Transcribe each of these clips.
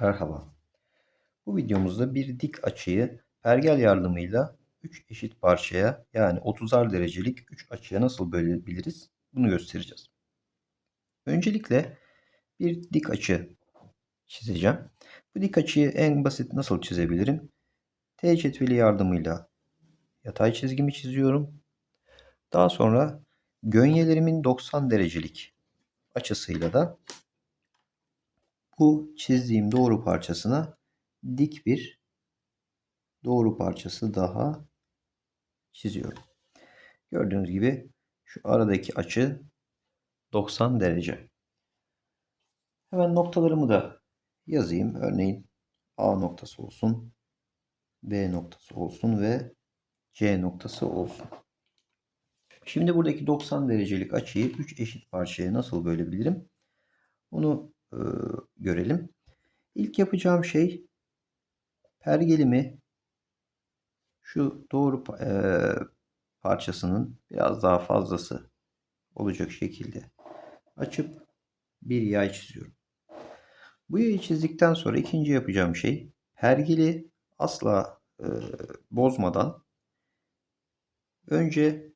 Merhaba. Bu videomuzda bir dik açıyı pergel yardımıyla 3 eşit parçaya yani 30'ar derecelik 3 açıya nasıl bölebiliriz bunu göstereceğiz. Öncelikle bir dik açı çizeceğim. Bu dik açıyı en basit nasıl çizebilirim? T cetveli yardımıyla yatay çizgimi çiziyorum. Daha sonra gönyelerimin 90 derecelik açısıyla da bu çizdiğim doğru parçasına dik bir doğru parçası daha çiziyorum. Gördüğünüz gibi şu aradaki açı 90 derece. Hemen noktalarımı da yazayım. Örneğin A noktası olsun, B noktası olsun ve C noktası olsun. Şimdi buradaki 90 derecelik açıyı 3 eşit parçaya nasıl bölebilirim? Onu e, görelim. İlk yapacağım şey pergelimi şu doğru e, parçasının biraz daha fazlası olacak şekilde açıp bir yay çiziyorum. Bu yayı çizdikten sonra ikinci yapacağım şey pergeli asla e, bozmadan önce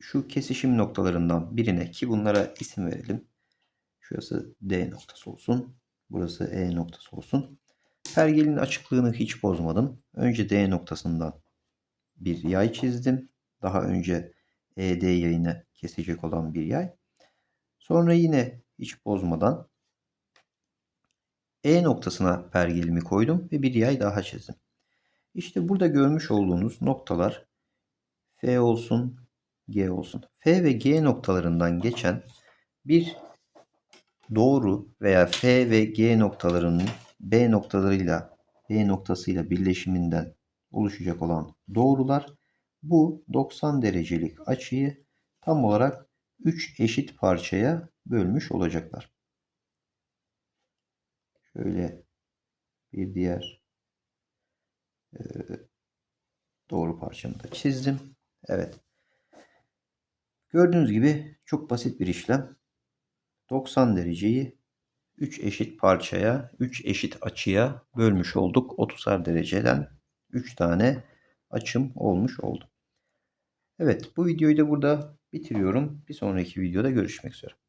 şu kesişim noktalarından birine ki bunlara isim verelim. Şurası D noktası olsun. Burası E noktası olsun. Pergelin açıklığını hiç bozmadım. Önce D noktasından bir yay çizdim. Daha önce ED yayını kesecek olan bir yay. Sonra yine hiç bozmadan E noktasına pergelimi koydum ve bir yay daha çizdim. İşte burada görmüş olduğunuz noktalar F olsun, G olsun. F ve G noktalarından geçen bir doğru veya F ve G noktalarının B noktalarıyla B noktasıyla birleşiminden oluşacak olan doğrular bu 90 derecelik açıyı tam olarak 3 eşit parçaya bölmüş olacaklar. Şöyle bir diğer e, doğru parçamı da çizdim. Evet. Gördüğünüz gibi çok basit bir işlem. 90 dereceyi 3 eşit parçaya, 3 eşit açıya bölmüş olduk. 30'ar dereceden 3 tane açım olmuş oldu. Evet bu videoyu da burada bitiriyorum. Bir sonraki videoda görüşmek üzere.